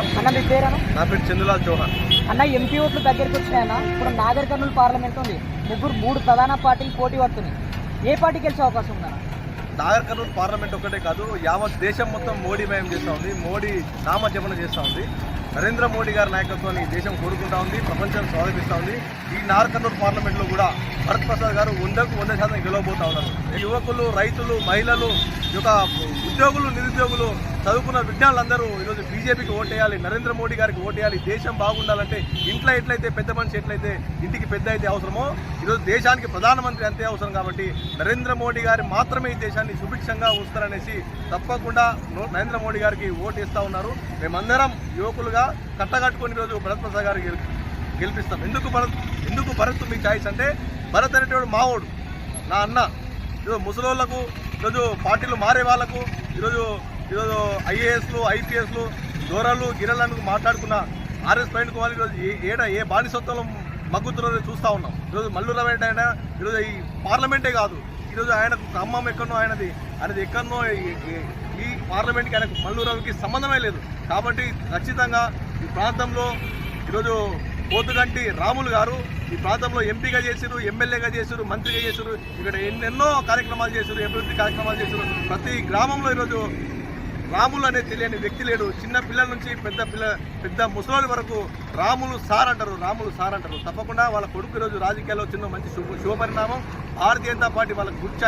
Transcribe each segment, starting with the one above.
అన్న మీ పేరను నా పేరు చందులాల్ చౌహాన్. అన్న ఎంపీ ఓట్లు దగ్గరికి వచ్చినాయన్న ఇప్పుడు నాగర్ కర్నూలు పార్లమెంట్ ఉంది. ముగ్గురు మూడు ప్రధాన పార్టీలు పోటీ పడుతున్నాయి. ఏ పార్టీ గెలిచే అవకాశం ఉందన్న? నాగర్ కర్నూలు పార్లమెంట్ ఒకటే కాదు యావత్ దేశం మొత్తం మోడీమయం చేస్తూ ఉంది. మోడీ నామజపన చేస్తూ ఉంది. నరేంద్ర మోడీ గారి నాయకత్వాన్ని ఈ దేశం కోరుకుంటా ఉంది ప్రపంచం స్వాగతిస్తూ ఉంది. ఈ నాగర్ కర్నూలు పార్లమెంట్లో కూడా భరత్ ప్రసాద్ గారు వందకు వంద శాతం గెలవబోతా ఉన్నారు. యువకులు రైతులు మహిళలు ఈ యొక్క ఉద్యోగులు నిరుద్యోగులు చదువుకున్న విజ్ఞానులందరూ ఈరోజు బీజేపీకి ఓటేయాలి నరేంద్ర మోడీ గారికి ఓటేయాలి దేశం బాగుండాలంటే ఇంట్లో ఎట్లయితే పెద్ద మనిషి ఎట్లయితే ఇంటికి పెద్ద అయితే అవసరమో ఈరోజు దేశానికి ప్రధానమంత్రి అంతే అవసరం కాబట్టి నరేంద్ర మోడీ గారు మాత్రమే ఈ దేశాన్ని సుభిక్షంగా ఉంచుతారనేసి తప్పకుండా నరేంద్ర మోడీ గారికి ఓటు ఇస్తా ఉన్నారు. మేమందరం యువకులుగా కట్టగట్టుకొని ఈరోజు భరత్ ప్రసాద్ గారికి గెలిపిస్తాం. ఎందుకు భరత్ ఎందుకు భరత్ మీ ఛాయిస్ అంటే భరత్ అనేటువంటి మావోడు నా అన్న. ఈరోజు ముసలోళ్ళకు ఈరోజు పార్టీలు మారే వాళ్ళకు ఈరోజు ఈరోజు ఐఏఎస్లు ఐపీఎస్లు దూరాలు గిరలను మాట్లాడుకున్న ఆర్ఎస్ పైన కుమార్ ఈరోజు ఏ ఏడ ఏ బానిసత్వంలో మగ్గుతున్నారో చూస్తూ ఉన్నాం. ఈరోజు మల్లు రమేష్ ఆయన ఈరోజు ఈ పార్లమెంటే కాదు. ఈరోజు ఆయనకు ఖమ్మం ఎక్కడనో ఆయనది ఆయనది ఎక్కడనో ఈ- ఈ పార్లమెంట్కి ఆయనకు మల్లు రవికి సంబంధమే లేదు. కాబట్టి ఖచ్చితంగా ఈ ప్రాంతంలో ఈరోజు పోతుగంటి రాములు గారు ఈ ప్రాంతంలో ఎంపీగా చేశారు ఎమ్మెల్యేగా చేశారు మంత్రిగా చేశారు ఇక్కడ ఎన్నెన్నో కార్యక్రమాలు చేశారు అభివృద్ధి కార్యక్రమాలు చేశారు ప్రతి గ్రామంలో ఈరోజు రాములు అనే తెలియని వ్యక్తి లేడు. చిన్న పిల్లల నుంచి పెద్ద పిల్ల పెద్ద ముసలి వరకు రాములు సార్ అంటారు రాములు సార్ అంటారు. తప్పకుండా వాళ్ళ కొడుకు ఈరోజు రాజకీయాల్లో చిన్న మంచి శుభ శుభపరిణామం. భారతీయ జనతా పార్టీ వాళ్ళకి గుడ్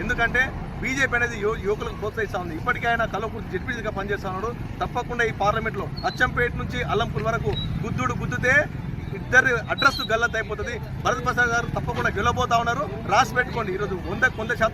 ఎందుకంటే బీజేపీ అనేది యువ- యువకులకు ప్రోత్సహిస్తా ఉంది. ఇప్పటికే ఆయన కలవకూరు జడ్పీగా పనిచేస్తున్నాడు తప్పకుండా ఈ పార్లమెంట్లో అచ్చంపేట నుంచి అల్లంపూర్ వరకు గుద్దుడు గుద్దుతే ఇద్దరు అడ్రస్ గల్లత్ అయిపోతుంది. భరత్ ప్రసాద్ గారు తప్పకుండా గెలవబోతా ఉన్నారు. రాసి పెట్టుకోండి. ఈరోజు వంద వంద శాతం